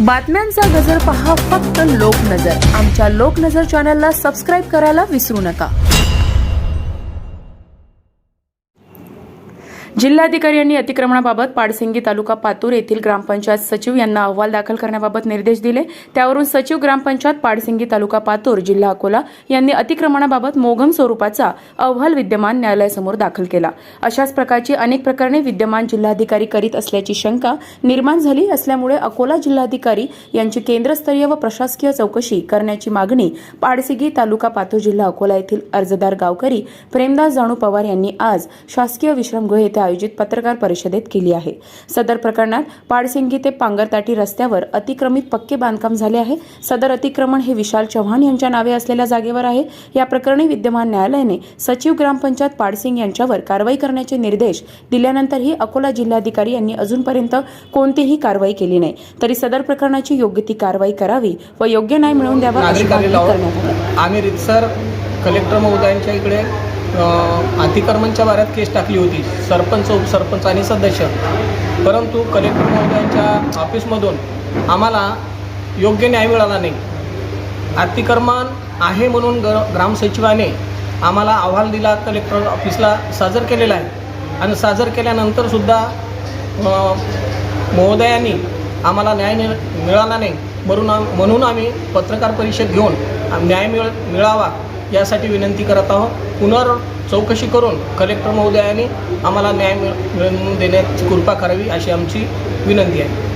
बातम्यांचा गजर पहा फक्त लोकनजर. आमच्या लोकनजर चॅनलला सबस्क्राईब करायला विसरू नका. जिल्हाधिकारी यांनी अतिक्रमणाबाबत पाडसिंगी तालुका पातूर येथील ग्रामपंचायत सचिव यांना अहवाल दाखल करण्याबाबत निर्देश दिले. त्यावरून सचिव ग्रामपंचायत पाडसिंगी तालुका पातूर जिल्हा अकोला यांनी अतिक्रमणाबाबत मोघम स्वरूपाचा अहवाल विद्यमान न्यायालयासमोर दाखल केला. अशाच प्रकारची अनेक प्रकरणे विद्यमान जिल्हाधिकारी करीत असल्याची शंका निर्माण झाली असल्यामुळे अकोला जिल्हाधिकारी यांची केंद्रस्तरीय व प्रशासकीय चौकशी करण्याची मागणी पाडसिगी तालुका पातूर जिल्हा अकोला येथील अर्जदार गावकरी प्रेमदास जाणू पवार यांनी आज शासकीय विश्रामगृह येथे आयोजित पत्रकार परिषदेत केली आहे. सदर प्रकरणात पाडसिंगी ते पांगरताटी रस्त्यावर अतिक्रमित पक्के बांधकाम झाले आहे. सदर अतिक्रमण हे विशाल चव्हाण यांच्या नावे असलेल्या जागेवर आहे. या प्रकरणी विद्यमान न्यायालयाने सचिव ग्रामपंचायत पाडसिंग यांच्यावर कारवाई करण्याचे निर्देश दिल्यानंतरही अकोला जिल्हाधिकारी यांनी अजूनपर्यंत कोणतीही कारवाई केली नाही. तरी सदर प्रकरणाची योग्य ती कारवाई करावी व योग्य न्याय मिळवून द्यावा आम्ही रितसर कलेक्टर महोदयांच्या इकडे अतिक्रमणच्या बाऱ्यात केस टाकली होती. सरपंच उपसरपंच आणि सदस्य. परंतु कलेक्टर महोदयांच्या ऑफिसमधून आम्हाला योग्य न्याय मिळाला नाही. अतिक्रमण आहे म्हणून ग ग्रामसचिवाने आम्हाला अहवाल दिला कलेक्टर ऑफिसला सादर केलेला आहे. आणि सादर केल्यानंतरसुद्धा महोदयांनी आम्हाला न्याय मिळाला नाही. म्हणून म्हणून आम्ही पत्रकार परिषद घेऊन न्याय मिळ मिळावा यासाठी विनंती करत आहोत. पुनर् चौकशी करून कलेक्टर महोदयाने आम्हाला न्याय मिळ मिळवून देण्याची कृपा करावी अशी आमची विनंती आहे.